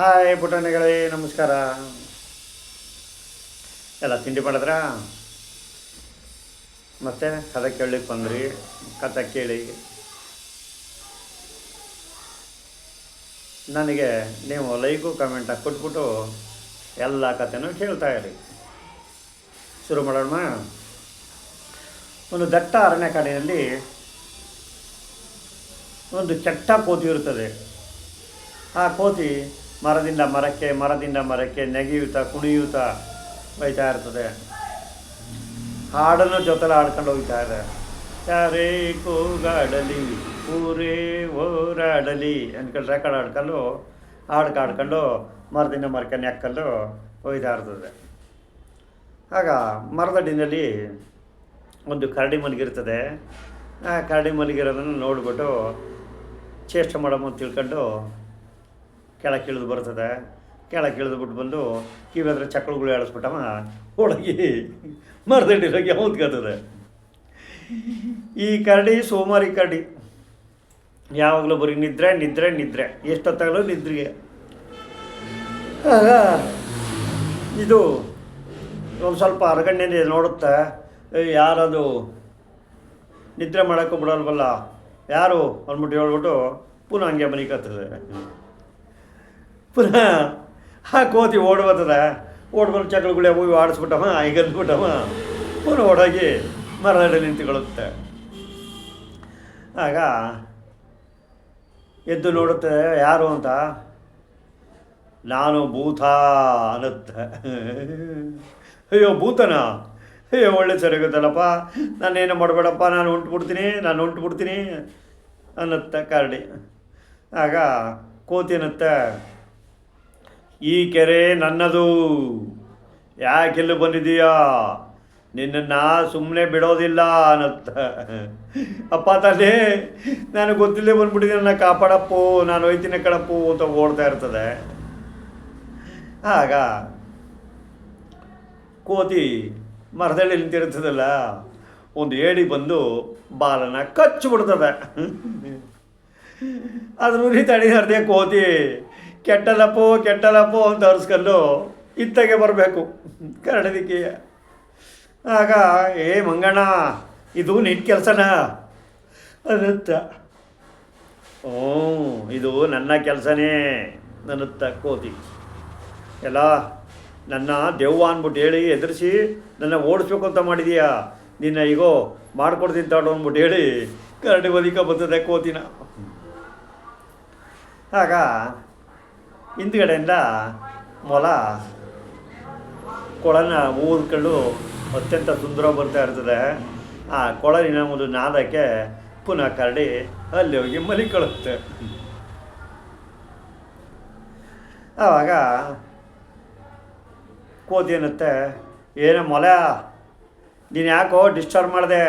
Hi ಪುಟಾಣಿಗಳೇ, ನಮಸ್ಕಾರ. ಎಲ್ಲ ತಿಂಡಿ ಮಾಡಿದ್ರಾ? ಮತ್ತೆ ಕಥೆ ಕೇಳಲಿಕ್ಕೆ ಬಂದ್ರಿ. ಕಥೆ ಕೇಳಿ. ನನಗೆ ನೀವು ಲೈಕು, ಕಮೆಂಟ್ ಕೊಟ್ಬಿಟ್ಟು ಎಲ್ಲ ಕಥೆನೂ ಕೇಳ್ತಾ ಇರಿ. ಶುರು ಮಾಡೋಣ. ಒಂದು ದಟ್ಟ ಅರಣ್ಯ ಕಾಡಿನಲ್ಲಿ ಒಂದು ಕೆಟ್ಟ ಕೋತಿ ಇರುತ್ತದೆ. ಆ ಕೋತಿ ಮರದಿಂದ ಮರಕ್ಕೆ ಮರದಿಂದ ಮರಕ್ಕೆ ನೆಗೆಯುತ್ತಾ ಕುಣಿಯುತ್ತಾ ಹೋಯ್ತಾ ಇರ್ತದೆ. ಹಾಡನ್ನು ಜೊತೆಲಿ ಹಾಡ್ಕೊಂಡು ಹೋಗ್ತಾ ಇದೆ ಯಾರೇ ಕೂಗಾಡಲಿ, ಊರೇ ಓರಾಡಲಿ ಅಂದ್ಕೊಂಡು ರೆಕಾರ್ಡ್ ಹಾಡ್ಕೊಂಡು, ಹಾಡ್ಕ ಹಾಡ್ಕೊಂಡು, ಮರದಿಂದ ಮರಕ್ಕೆ ನೆಕ್ಕಲ್ಲು ಹೋಯ್ತಾ ಇರ್ತದೆ. ಆಗ ಮರದಡಿನಲ್ಲಿ ಒಂದು ಕರಡಿ ಮಲಗಿರ್ತದೆ ಆ ಕರಡಿ ಮಲಗಿರೋದನ್ನು ನೋಡಿಬಿಟ್ಟು ಚೇಷ್ಟೆ ಮಾಡಮ್ಮ ಅಂತ ತಿಳ್ಕೊಂಡು ಕೆಳಗೆ ಇಳಿದು ಬರ್ತದೆ. ಕೆಳಗೆ ಇಳಿದು ಬಿಟ್ಟು ಬಂದು ಕಿವಿ ಚಕ್ಕಳುಗಳು ಎಳಿಸ್ಬಿಟ್ಟವ ಹೋಳಗಿ ಮರದಡ್ಡಿರೋಗಿ ಹೊತ್ಕೋತದೆ. ಈ ಕರಡಿ, ಸೋಮಾರಿ ಕರಡಿ, ಯಾವಾಗಲೂ ಬರೀ ನಿದ್ರೆ ನಿದ್ರೆ ನಿದ್ರೆ. ಎಷ್ಟೊತ್ತಾಗಲೂ ನಿದ್ರೆಗೆ. ಇದು ಒಂದು ಸ್ವಲ್ಪ ಅರಗಣ್ಣೆ ನೋಡುತ್ತೆ. ಯಾರದು? ನಿದ್ರೆ ಮಾಡೋಕ್ಕೂ ಬಿಡಲ್ವಲ್ಲ. ಯಾರು? ಅಂದ್ಬಿಟ್ಟು ಹೇಳ್ಬಿಟ್ಟು ಪುನಃ ಹಂಗೆ ಮನಿಕತ್ತದೆ ಪುನಃ ಆ ಕೋತಿ ಓಡ್ಬತ್ತದ ಓಡ್ಬಂದು ಚಕ್ಲಗಳೇ ಹೋಗಿ ಆಡಿಸ್ಬಿಟ್ಟವ, ಈಗ ಅಂದ್ಬಿಟ್ಟವ. ಪುನಃ ಓಡೋಗಿ ಮರದಲ್ಲಿ ನಿಂತುಕೊಳ್ಳುತ್ತೆ. ಆಗ ಎದ್ದು ನೋಡುತ್ತೆ, ಯಾರು ಅಂತ? ನಾನು ಭೂತ ಅನ್ನುತ್ತೆ. ಅಯ್ಯೋ, ಭೂತನ? ಅಯ್ಯೋ, ಒಳ್ಳೆ ಸರಿಗುತ್ತಲ್ಲಪ್ಪ ನಾನೇನು ಮಾಡಬೇಡಪ್ಪ, ನಾನು ಉಂಟು ಬಿಡ್ತೀನಿ ನಾನು ಉಂಟು ಬಿಡ್ತೀನಿ ಅನ್ನತ್ತೆ ಕರಡಿ. ಆಗ ಕೋತಿ ಅನ್ನತ್ತೆ ಈ ಕೆರೆ ನನ್ನದು. ಯಾಕೆಲ್ಲಿ ಬಂದಿದೀಯಾ ನಿನ್ನನ್ನು ಸುಮ್ಮನೆ ಬಿಡೋದಿಲ್ಲ ಅನ್ನತ್ತ. ಅಪ್ಪ ತಾನೇ ನನಗೆ ಗೊತ್ತಿಲ್ಲದೆ ಬಂದ್ಬಿಟ್ಟಿದೆ ನನ್ನ ಕಾಪಾಡಪ್ಪು, ನಾನು ಹೋಯ್ತೀನಿ ಕಡಪ್ಪು ಅಂತ ಓಡ್ತಾ ಇರ್ತದೆ. ಆಗ ಕೋತಿ ಮರದಲ್ಲಿ ನಿಂತಿರ್ತದಲ್ಲ, ಒಂದು ಏಡಿ ಬಂದು ಬಾಲನ ಕಚ್ಚಿಬಿಡ್ತದೆ. ಅದ್ರ ಉರಿ ತಡಿದಾರ್ದೆ ಕೋತಿ. ಕೆಟ್ಟಲಪ್ಪೋ ಕೆಟ್ಟಲಪ್ಪೋ ಅಂತ ಅರ್ಸ್ಕೊಂಡು ಇತ್ತಗೆ ಬರಬೇಕು. ಕರಡದಿಕ್ಕೆ ಆಗ, ಏ ಮಂಗಣ್ಣ, ಇದು ನಿನ್ನ ಕೆಲಸನ? ಅನ್ನುತ್ತ. ಓ ಇದು ನನ್ನ ಕೆಲಸನೇ ನನ್ನತ್ತ ಕೋತಿ. ಎಲ್ಲ, ನನ್ನ ದೆವ್ವ ಅಂದ್ಬಿಟ್ಟು ಹೇಳಿ ಎದುರಿಸಿ ನನ್ನ ಓಡಿಸ್ಬೇಕು ಅಂತ ಮಾಡಿದೀಯಾ? ನಿನ್ನ ಈಗೋ ಮಾಡ್ಕೊಡ್ತೀನಿ ತಾಡು ಅಂದ್ಬಿಟ್ಟು ಹೇಳಿ ಕರಡಿ ಬದಿಕ ಬರ್ತದೆ ಕೋತಿನ. ಆಗ ಹಿಂದ್ಗಡೆಯಿಂದ ಮೊಲ ಕೊಳನ ಊದ್ಕೊಂಡು ಅತ್ಯಂತ ಸುಂದರವಾಗಿ ಬರ್ತಾ ಇರ್ತದೆ. ಆ ಕೊಳಲಿನ ಒಂದು ನಾದಕ್ಕೆ ಪುನಃ ಕರಡಿ ಅಲ್ಲಿ ಹೋಗಿ ಮಲಿಕೊಳ್ಳುತ್ತೆ. ಆವಾಗ ಕೋತಿ ಅನ್ನತ್ತೆ, ಏನೋ ಮೊಲ, ನೀನು ಯಾಕೋ ಡಿಸ್ಟರ್ಬ್ ಮಾಡಿದೆ?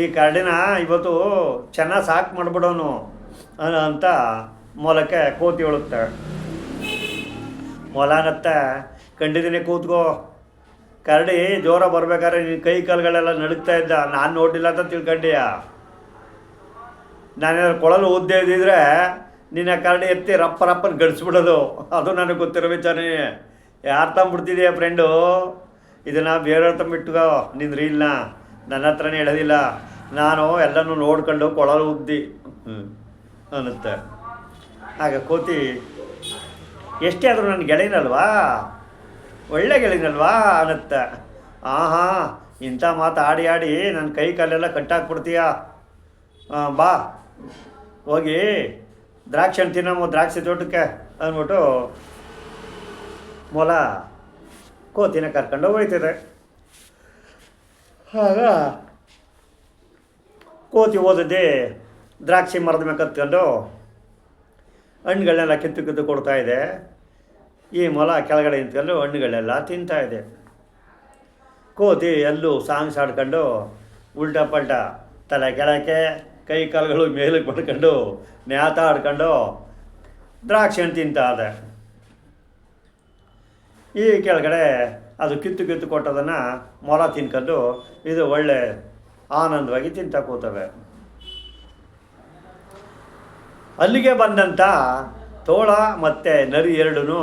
ಈ ಕರಡಿನ ಇವತ್ತು ಚೆನ್ನಾಗಿ ಸಾಕು ಮಾಡಿಬಿಡೋನು. ಅಂತ ಮೊಲಕ್ಕೆ ಕೋತಿ ಹೇಳುತ್ತೆ. ಮೊಲಾನತ್ತ ಕಂಡಿದ್ದೀನಿ ಕೂತ್ಕೋ. ಕರಡಿ, ಜೋರ ಬರ್ಬೇಕಾದ್ರೆ ನಿನ್ನ ಕೈ ಕಾಲುಗಳೆಲ್ಲ ನಡುಗ್ತಾ ಇದ್ದ. ನಾನು ನೋಡಿಲ್ಲ ಅಂತ ತಿಳ್ಕೊಂಡೀಯ? ನಾನೇನಾದ್ರು ಕೊಳಲು ಉದ್ದೇ ಇದ್ದಿದ್ರೆ ನಿನ್ನ ಕರಡಿ ಎತ್ತಿ ರಪ್ಪ ರಪ್ಪನ ಗಡಿಸ್ಬಿಡೋದು. ಅದು ನನಗೆ ಗೊತ್ತಿರೋ ವಿಚಾರನೇ ಯಾರು ತಂಬಿಡ್ತಿದೆಯಾ ಫ್ರೆಂಡು? ಇದನ್ನು ಬೇರೆಯವ್ರ ತಂಬಿಟ್ಕೋ ನಿನ್ನ ರೀಲ್ನ. ನನ್ನ ಹತ್ರನೇ ಹೇಳೋದಿಲ್ಲ ನಾನು ಎಲ್ಲನೂ ನೋಡ್ಕೊಂಡು ಕೊಳಲು ಉದ್ದಿ ಅನ್ನುತ್ತೆ. ಆಗ ಕೋತಿ, ಎಷ್ಟೇ ಆದರೂ ನನ್ನ ಗೆಳೆಯನಲ್ವಾ? ಒಳ್ಳೆ ಗೆಳೆಯನಲ್ವಾ ಅನ್ನತ್ತೆ. ಆಹಾ, ಇಂಥ ಮಾತು ಆಡಿ ಆಡಿ ನನ್ನ ಕೈ ಕಾಲೆಲ್ಲ ಕಟ್ಟಾಕ್ಬಿಡ್ತೀಯ? ಬಾ. ಹೋಗಿ ದ್ರಾಕ್ಷಿ ಹಣ್ಣು ತಿನ್ನಮ್ಮ ದ್ರಾಕ್ಷಿ ತೋಟಕ್ಕೆ ಅಂದ್ಬಿಟ್ಟು ಮೊಲ ಕೋತಿನ ಕರ್ಕೊಂಡು ಹೋಗ್ತಿದೆ ಆಗ ಕೋತಿ ಓದದೆ ದ್ರಾಕ್ಷಿ ಮರದ ಮೇಲೆ ಕತ್ಕೊಂಡು ಹಣ್ಣುಗಳನ್ನೆಲ್ಲ ಕಿತ್ತು ಕಿತ್ತು ಕೊಡ್ತಾ ಇದೆ. ಈ ಮೊಲ ಕೆಳಗಡೆ ನಿಂತ್ಕೊಂಡು ಹಣ್ಣುಗಳೆಲ್ಲ ತಿಂತಾ ಇದೆ. ಕೋತಿ ಎಲ್ಲೂ ಸಾಂಗ್ಸ್ ಆಡ್ಕೊಂಡು ಉಲ್ಟಾ ಪಲ್ಟ ತಲೆ ಕೆಳಕ್ಕೆ, ಕೈ ಕಾಲುಗಳು ಮೇಲಕ್ಕೆ ಪಡ್ಕೊಂಡು ನ್ಯಾತ ಆಡ್ಕೊಂಡು ದ್ರಾಕ್ಷಿ ಹಣ್ಣು ತಿಂತಾ ಇದೆ. ಈ ಕೆಳಗಡೆ ಅದು ಕಿತ್ತು ಕಿತ್ತು ಕೊಟ್ಟದನ್ನು ಮೊಲ ತಿನ್ಕೊಂಡು ಇದು ಒಳ್ಳೆ ಆನಂದವಾಗಿ ತಿಂತಾ ಕೂತವೆ. ಅಲ್ಲಿಗೆ ಬಂದಂಥ ತೋಳ ಮತ್ತು ನರಿ ಎರಡೂ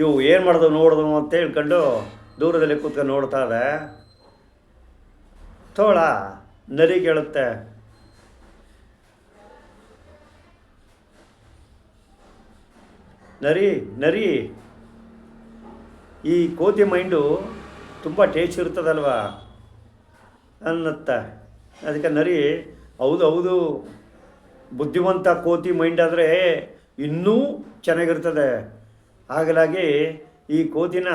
ಇವು ಏನು ಮಾಡಿದ್ವು ನೋಡೋದು ಅಂತ ಹೇಳ್ಕೊಂಡು ದೂರದಲ್ಲಿ ಕೂತ್ಕೊಂಡು ನೋಡ್ತಾ ಇದೆ ತೋಳ ನರಿ ಕೇಳುತ್ತೆ. ನರಿ ನರಿ, ಈ ಕೋತಿ ಮೈಂಡು ತುಂಬ ಟೇಸ್ಟ್ ಇರ್ತದಲ್ವ ಅನ್ನತ್ತ. ಅದಕ್ಕೆ ನರಿ, ಹೌದು ಹೌದು ಬುದ್ಧಿವಂತ ಕೋತಿ ಮೈಂಡ್ ಆದರೆ ಇನ್ನೂ ಚೆನ್ನಾಗಿರ್ತದೆ. ಹಾಗಾಗಿ ಈ ಕೋತಿನ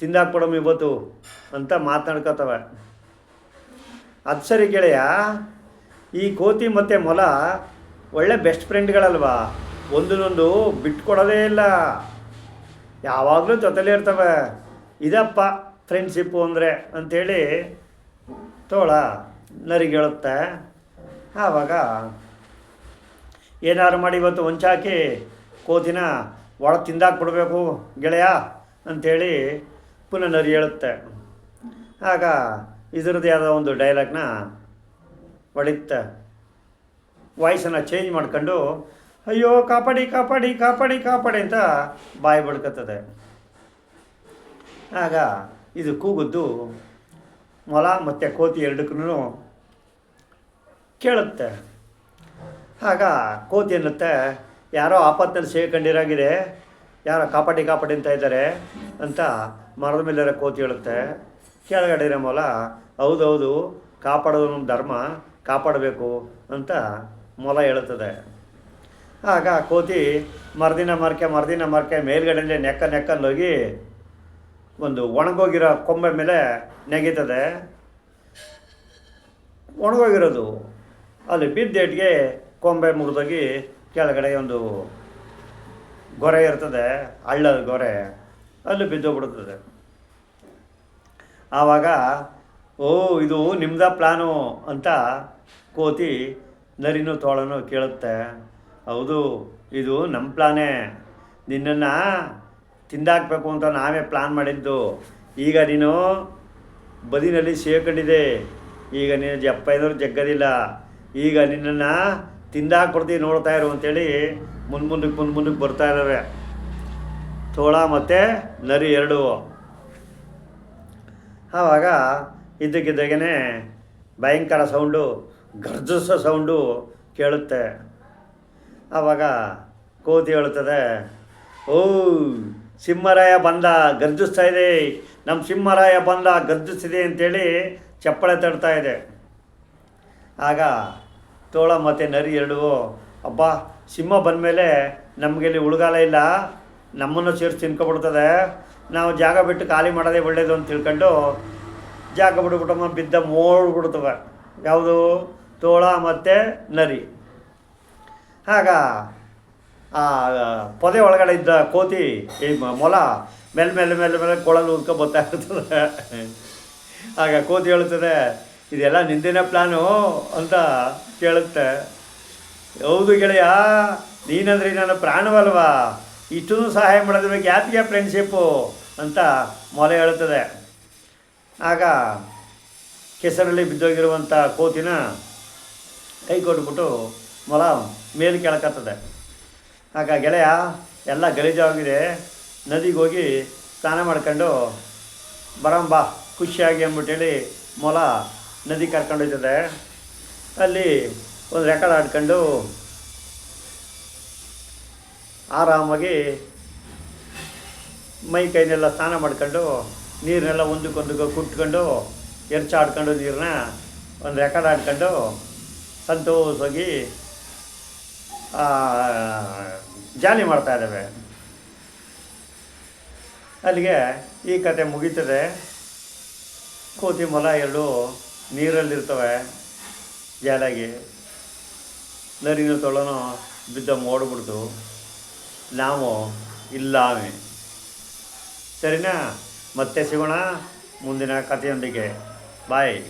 ತಿಂದಾಕ್ಬಿಡಮ್ ಇವತ್ತು ಅಂತ ಮಾತನಾಡ್ಕೋತವೆ. ಅದು ಸರಿ ಗೆಳೆಯ, ಈ ಕೋತಿ ಮತ್ತು ಮೊಲ ಒಳ್ಳೆ ಬೆಸ್ಟ್ ಫ್ರೆಂಡ್ಗಳಲ್ವಾ ಒಂದನ್ನೊಂದು ಬಿಟ್ಕೊಡೋದೇ ಇಲ್ಲ. ಯಾವಾಗಲೂ ಜೊತೆಲೇ ಇರ್ತವೆ. ಇದಪ್ಪ ಫ್ರೆಂಡ್ಶಿಪ್ಪು ಅಂದರೆ ಅಂಥೇಳಿ ತೋಳ ನರಿಗೆ ಹೇಳುತ್ತೆ ಆವಾಗ ಏನಾರು ಮಾಡಿ ಇವತ್ತು ಹೊಂಚಾಕಿ ಕೋತಿನ ಒಳಗೆ ತಿಂದಾಕ್ಬಿಡ್ಬೇಕು ಗೆಳೆಯ ಅಂಥೇಳಿ ಪುನಃ ನರಿ ಹೇಳುತ್ತೆ. ಆಗ ಇದರದ್ದೇ ಆದ ಒಂದು ಡೈಲಾಗ್ನ ಹೊಡಿತ್ತೆ ವಾಯ್ಸನ್ನು ಚೇಂಜ್ ಮಾಡ್ಕೊಂಡು, ಅಯ್ಯೋ, ಕಾಪಾಡಿ ಕಾಪಾಡಿ ಕಾಪಾಡಿ ಕಾಪಾಡಿ ಅಂತ ಬಾಯಿ ಬಡ್ಕತ್ತದೆ. ಆಗ ಇದು ಕೂಗುದ್ದು ಮೊಲ ಮತ್ತು ಕೋತಿ ಎರಡಕ್ಕೂ ಕೇಳುತ್ತೆ. ಆಗ ಕೋತಿ ಅನ್ನುತ್ತೆ. ಯಾರೋ ಆಪತ್ತಿನಲ್ಲಿ ಸೇರ್ಕೊಂಡಿರಾಗಿದೆ. ಯಾರೋ ಕಾಪಾಡಿ ಕಾಪಾಡಿ ಅಂತ ಇದ್ದಾರೆ ಅಂತ ಮರದ ಮೇಲೆ ಕೋತಿ ಹೇಳುತ್ತೆ. ಕೆಳಗಡೆ ಇರೋ ಮೊಲ ಹೌದೌದು ಕಾಪಾಡೋದು ನಮ್ಮ ಧರ್ಮ, ಕಾಪಾಡಬೇಕು ಅಂತ ಮೊಲ ಹೇಳುತ್ತದೆ. ಆಗ ಕೋತಿ ಮರದಿನ ಮರಕೆ ಮರದಿನ ಮರಕೆ ಮೇಲ್ಗಡೆಯಲ್ಲಿ ನೆಕ್ಕ ನೆಕ್ಕಲ್ಲೋಗಿ ಒಂದು ಒಣಗೋಗಿರೋ ಕೊಂಬೆ ಮೇಲೆ ನೆಗೀತದೆ. ಒಣಗೋಗಿರೋದು. ಅಲ್ಲಿ ಬಿದ್ದೇಟ್ಗೆ ಕೊಂಬೆ ಮುರಿದೋಗಿ ಕೆಳಗಡೆ ಒಂದು ಗೊರೆ ಇರ್ತದೆ, ಹಳ್ಳದ ಗೊರೆ, ಅಲ್ಲಿ ಬಿದ್ದೋಗ್ಬಿಡ್ತದೆ. ಆವಾಗ, ಓ, ಇದು ನಿಮ್ದ ಪ್ಲಾನು ಅಂತ ಕೋತಿ ನರಿನೂ ತೋಳನು ಕೇಳುತ್ತೆ. ಹೌದು, ಇದು ನಮ್ಮ ಪ್ಲಾನೇ. ನಿನ್ನನ್ನು ತಿಂದಾಕಬೇಕು ಅಂತ ನಾವೇ ಪ್ಲಾನ್ ಮಾಡಿದ್ದು. ಈಗ ನೀನು ಬದಿನಲ್ಲಿ ಸೇರ್ಕೊಂಡಿದೆ ಈಗ ನೀನು ಜಪ್ಪ ಇದ್ರು ಜಗ್ಗದಿಲ್ಲ. ಈಗ ನಿನ್ನನ್ನು ತಿಂದಾಕ್ಬಿಡ್ತೀವಿ ನೋಡ್ತಾ ಇರು ಅಂತೇಳಿ ಮುನ್ ಮುಂದಕ್ಕೆ ಮುನ್ ಮುಂದಕ್ಕೆ ಬರ್ತಾ ಇದ್ದಾರೆ ತೋಳ ಮತ್ತು ನರಿ ಎರಡು. ಆವಾಗ ಇದ್ದಕ್ಕಿದ್ದಾಗೇ ಭಯಂಕರ ಸೌಂಡು ಗರ್ಜಿಸೋ ಸೌಂಡು ಕೇಳುತ್ತೆ. ಆವಾಗ ಕೋತಿ ಹೇಳುತ್ತದೆ ಓ ಸಿಂಹರಾಯ ಬಂದ ಗರ್ಜಿಸ್ತಾ ಇದೆ. ನಮ್ಮ ಸಿಂಹರಾಯ ಬಂದ ಗರ್ಜಿಸ್ತಿದೆ ಅಂತೇಳಿ ಚಪ್ಪಳೆ ತಡ್ತಾ ಇದೆ. ಆಗ ತೋಳ ಮತ್ತು ನರಿ ಎರಡು. ಅಬ್ಬ, ಸಿಂಹ ಬಂದಮೇಲೆ ಇಲ್ಲಿ ಉಳುಗಾಲ ಇಲ್ಲ. ನಮ್ಮನ್ನು ಸೇರಿಸಿ ತಿನ್ಕೊಬಿಡ್ತದೆ. ನಾವು ಜಾಗ ಬಿಟ್ಟು ಖಾಲಿ ಮಾಡೋದೇ ಒಳ್ಳೇದು ಅಂತ ತಿಳ್ಕೊಂಡು ಜಾಗ ಬಿಟ್ಬಿಟ್ಟಮ್ಮ ಬಿದ್ದ ಮೋಡ್ಬಿಡ್ತವೆ ಯಾವುದು? ತೋಳ ಮತ್ತು ನರಿ. ಆಗ ಆ, ಪೊದೆ ಒಳಗಡೆ ಇದ್ದ ಕೋತಿ, ಈ ಮೊಲ ಮೇಲೆ ಮೇಲೆ ಮೇಲೆ ಮೇಲೆ ಕೊಳಲು ಉದ್ಕೊ ಬರ್ತಾ ಇರ್ತದೆ. ಆಗ ಕೋತಿ ಹೇಳ್ತದೆ ಇದೆಲ್ಲ ನಿಂದಿನ ಪ್ಲಾನು ಅಂತ ಕೇಳುತ್ತೆ, ಹೌದು ಗೆಳೆಯ, ನೀನಂದ್ರೆ ನನ್ನ ಪ್ರಾಣವಲ್ವಾ? ಇಷ್ಟೂ ಸಹಾಯ ಮಾಡೋದ್ರ ಯಾತಿಗೆ ಫ್ರೆಂಡ್ಶಿಪ್ಪು ಅಂತ ಮೊಲೆ ಹೇಳುತ್ತದೆ. ಆಗ ಕೆಸರಲ್ಲಿ ಬಿದ್ದೋಗಿರುವಂಥ ಕೋತಿನ ಕೈ ಕೊಟ್ಬಿಟ್ಟು ಮೊಲ ಮೇಲೆ ಕೆಳಕತ್ತದೆ. ಆಗ, ಗೆಳೆಯ, ಎಲ್ಲ ಗಲೀಜಾಗಿದೆ ನದಿಗೆ ಹೋಗಿ ಸ್ನಾನ ಮಾಡ್ಕೊಂಡು ಬರಂಬಾ ಖುಷಿಯಾಗಿ ಅಂದ್ಬಿಟ್ಟು ಹೇಳಿ ಮೊಲ ನದಿ ಕರ್ಕೊಂಡು ಹೋಯ್ತದೆ. ಅಲ್ಲಿ ಒಂದು ರೆಕಾರ್ಡ್ ಆಡ್ಕೊಂಡು ಆರಾಮಾಗಿ ಮೈ ಕೈನೆಲ್ಲ ಸ್ನಾನ ಮಾಡ್ಕೊಂಡು ನೀರನ್ನೆಲ್ಲ ಒಂದಕ್ಕೊಂದಕ್ಕೆ ಕುಟ್ಕೊಂಡು ಎರ್ಚಾಡ್ಕೊಂಡು ನೀರನ್ನ ಒಂದು ರೆಕಾರ್ಡ್ ಆಡ್ಕೊಂಡು ಸಂತೋಷವಾಗಿ ಜಾಲಿ ಮಾಡ್ತಾ ಇದ್ದಾವೆ. ಅಲ್ಲಿಗೆ ಈ ಕತೆ ಮುಗೀತದೆ. ಕೋತಿ ಮೊಲ ಎರಡು ನೀರಲ್ಲಿರ್ತವೆ. ಜಾಲಾಗಿ ನರಿನ ತೊಳನೋ ಬಿದ್ದ ಮೋಡ್ಬಿಡ್ತು. ನಾವು ಇಲ್ಲಾವೆ ಸರಿನಾ? ಮತ್ತೆ ಸಿಗೋಣ ಮುಂದಿನ ಕಥೆಯೊಂದಿಗೆ. ಬಾಯ್.